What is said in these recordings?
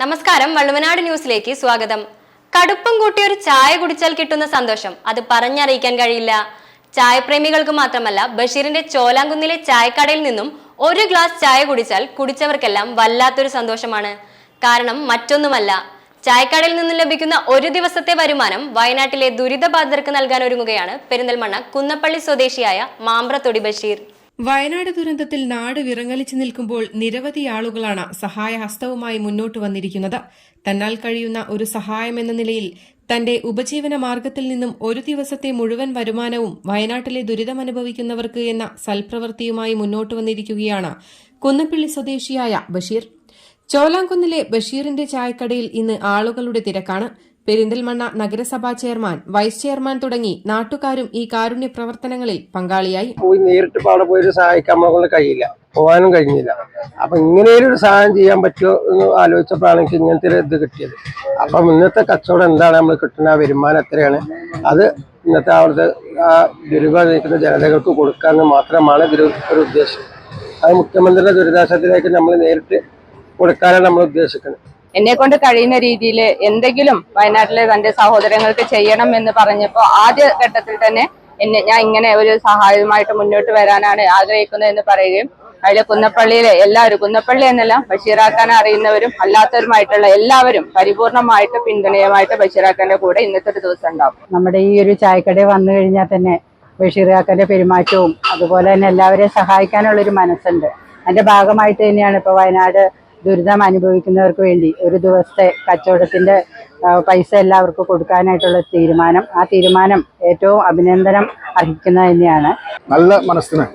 നമസ്കാരം വള്ളുവനാട് ന്യൂസിലേക്ക് സ്വാഗതം. കടുപ്പം കൂട്ടി ഒരു ചായ കുടിച്ചാൽ കിട്ടുന്ന സന്തോഷം. അത് പറഞ്ഞറിയിക്കാൻ കഴിയില്ല. ചായപ്രേമികൾക്ക് മാത്രമല്ല ബഷീറിന്റെ ചോലാങ്കുന്നിലെ ചായക്കടയിൽ നിന്നും ഒരു ഗ്ലാസ് ചായ കുടിച്ചാൽ കുടിച്ചവർക്കെല്ലാം വല്ലാത്തൊരു സന്തോഷമാണ്. കാരണം മറ്റൊന്നുമല്ല. ചായക്കടയിൽ നിന്നും ലഭിക്കുന്ന ഒരു ദിവസത്തെ വരുമാനം വയനാട്ടിലെ ദുരിതബാധിതർക്ക് നൽകാൻ ഒരുങ്ങുകയാണ് പെരിന്തൽമണ്ണ കുന്നപ്പള്ളി സ്വദേശിയായ മാമ്പ്രത്തൊടി ബഷീർ. വയനാട് ദുരന്തത്തിൽ നാട് വിറങ്ങലിച്ചു നിൽക്കുമ്പോൾ നിരവധി ആളുകളാണ് സഹായഹസ്തവുമായി മുന്നോട്ട് വന്നിരിക്കുന്നത്. തന്നാൽ കഴിയുന്ന ഒരു സഹായമെന്ന നിലയിൽ തന്റെ ഉപജീവന മാർഗത്തിൽ നിന്നും ഒരു ദിവസത്തെ മുഴുവൻ വരുമാനവും വയനാട്ടിലെ ദുരിതമനുഭവിക്കുന്നവർക്ക് എന്ന സൽപ്രവൃത്തിയുമായി മുന്നോട്ട് വന്നിരിക്കുകയാണ് കുന്നപ്പിള്ളി സ്വദേശിയായ ബഷീർ. ചോലാംകുന്നിലെ ബഷീറിന്റെ ചായക്കടയിൽ ഇന്ന് ആളുകളുടെ തിരക്കാണ്. പെരിന്തൽമണ്ണ നഗരസഭാ ചെയർമാൻ വൈസ് ചെയർമാൻ തുടങ്ങി നാട്ടുകാരും ഈ കാരുണ്യ പ്രവർത്തനങ്ങളിൽ പങ്കാളിയായി. പോയി നേരിട്ട് പാടെ പോയി സഹായിക്കാൻ നമ്മളെ കൊണ്ട് കഴിയില്ല. പോകാനും കഴിഞ്ഞില്ല. അപ്പൊ ഇങ്ങനെയൊരു സഹായം ചെയ്യാൻ പറ്റുമോ എന്ന് ആലോചിച്ചപ്പോഴാണ് എനിക്ക് ഇങ്ങനത്തെ ഇത് കിട്ടിയത്. അപ്പം ഇന്നത്തെ കച്ചവടം എന്താണ് നമ്മൾ കിട്ടുന്ന വരുമാനം എത്രയാണ്? അത് ഇന്നത്തെ അവിടുത്തെ ആ ദുരിതം നിൽക്കുന്ന ജനതകൾക്ക് കൊടുക്കാമെന്ന് മാത്രമാണ് ഇതിൽ ഒരു ഉദ്ദേശം. അത് മുഖ്യമന്ത്രിയുടെ ദുരിതാശ്വാസത്തിലേക്ക് നമ്മൾ നേരിട്ട് കൊടുക്കാനാണ് നമ്മൾ ഉദ്ദേശിക്കുന്നത്. എന്നെ കൊണ്ട് കഴിയുന്ന രീതിയിൽ എന്തെങ്കിലും വയനാട്ടിലെ തന്റെ സഹോദരങ്ങൾക്ക് ചെയ്യണം എന്ന് പറഞ്ഞപ്പോൾ ആദ്യ ഘട്ടത്തിൽ തന്നെ എന്നെ ഞാൻ ഇങ്ങനെ ഒരു സഹായവുമായിട്ട് മുന്നോട്ട് വരാനാണ് ആഗ്രഹിക്കുന്നത് എന്ന് പറയുകയും അതിലെ കുന്നപ്പള്ളിയിലെ എല്ലാവരും കുന്നപ്പള്ളി എന്നല്ല ബഷീറാക്കാൻ അറിയുന്നവരും അല്ലാത്തവരുമായിട്ടുള്ള എല്ലാവരും പരിപൂർണമായിട്ട് പിന്തുണയുമായിട്ട് ബഷീറാക്കാന്റെ കൂടെ ഇന്നത്തെ ഒരു ദിവസം ഉണ്ടാവും. നമ്മുടെ ഈ ഒരു ചായക്കടയിൽ വന്നു കഴിഞ്ഞാൽ തന്നെ ബഷീറാക്കാന്റെ പെരുമാറ്റവും അതുപോലെ തന്നെ എല്ലാവരെയും സഹായിക്കാനുള്ള ഒരു മനസ്സുണ്ട്. അതിന്റെ ഭാഗമായിട്ട് തന്നെയാണ് ഇപ്പോൾ വയനാട് ദുരിതം അനുഭവിക്കുന്നവർക്ക് വേണ്ടി ഒരു ദിവസത്തെ കച്ചവടത്തിന്റെ പൈസ എല്ലാവർക്കും കൊടുക്കാനായിട്ടുള്ള തീരുമാനം. ആ തീരുമാനം ഏറ്റവും അഭിനന്ദനം അർഹിക്കുന്നത് തന്നെയാണ്. നല്ല മനസ്സിന്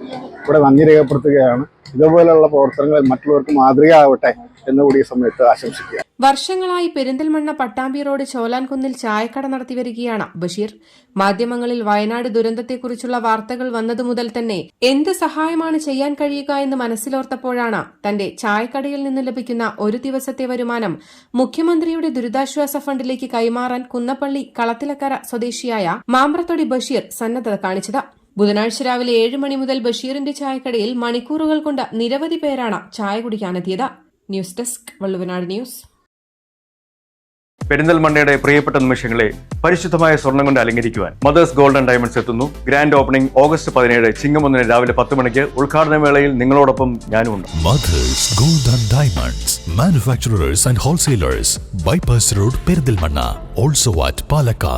ഇവിടെ നന്ദി രേഖപ്പെടുത്തുകയാണ് ഇതുപോലെയുള്ള പ്രവർത്തനങ്ങൾ മറ്റുള്ളവർക്ക് മാതൃകയാവട്ടെ എന്ന് കൂടി ഈ സമയത്ത് ആശംസിക്കുക. വർഷങ്ങളായി പെരിന്തൽമണ്ണ പട്ടാമ്പി റോഡ് ചോലാൻകുന്നിൽ ചായക്കട നടത്തി വരികയാണ് ബഷീർ. മാധ്യമങ്ങളിൽ വയനാട് ദുരന്തത്തെക്കുറിച്ചുള്ള വാർത്തകൾ വന്നതു മുതൽ തന്നെ എന്ത് സഹായമാണ് ചെയ്യാൻ കഴിയുക എന്ന് മനസ്സിലോർത്തപ്പോഴാണ് തന്റെ ചായക്കടയിൽ നിന്ന് ലഭിക്കുന്ന ഒരു ദിവസത്തെ വരുമാനം മുഖ്യമന്ത്രിയുടെ ദുരിതാശ്വാസ ഫണ്ടിലേക്ക് കൈമാറാൻ കുന്നപ്പള്ളി കളത്തിലക്കര സ്വദേശിയായ മാമ്പ്രത്തൊടി ബഷീർ സന്നദ്ധത കാണിച്ചത്. ബുധനാഴ്ച രാവിലെ ഏഴ് മണി മുതൽ ബഷീറിന്റെ ചായക്കടയിൽ മണിക്കൂറുകൾ കൊണ്ട് നിരവധി പേരാണ് ചായ കുടിക്കാനെത്തിയത്. News desk Valluvanad news. പെരിന്തൽമണ്ണയുടെ പ്രിയപ്പെട്ട നിമിഷങ്ങളെ പരിശുദ്ധമായ സ്വർണം കൊണ്ട് അലങ്കരിക്കുവാൻ മദേഴ്സ് ഗോൾഡൻ ഡയമണ്ട്സ് എത്തുന്നു. ഗ്രാൻഡ് ഓപ്പണിംഗ് ഓഗസ്റ്റ് പതിനേഴ് ചിങ്ങമൊന്നിന് രാവിലെ പത്ത് മണിക്ക് ഉദ്ഘാടന വേളയിൽ നിങ്ങളോടൊപ്പം ഞാനുമുണ്ട്. Mother's golden diamonds manufacturers and wholesalers wholesalers, road Perinthalmanna also at Palakkad Palakkad.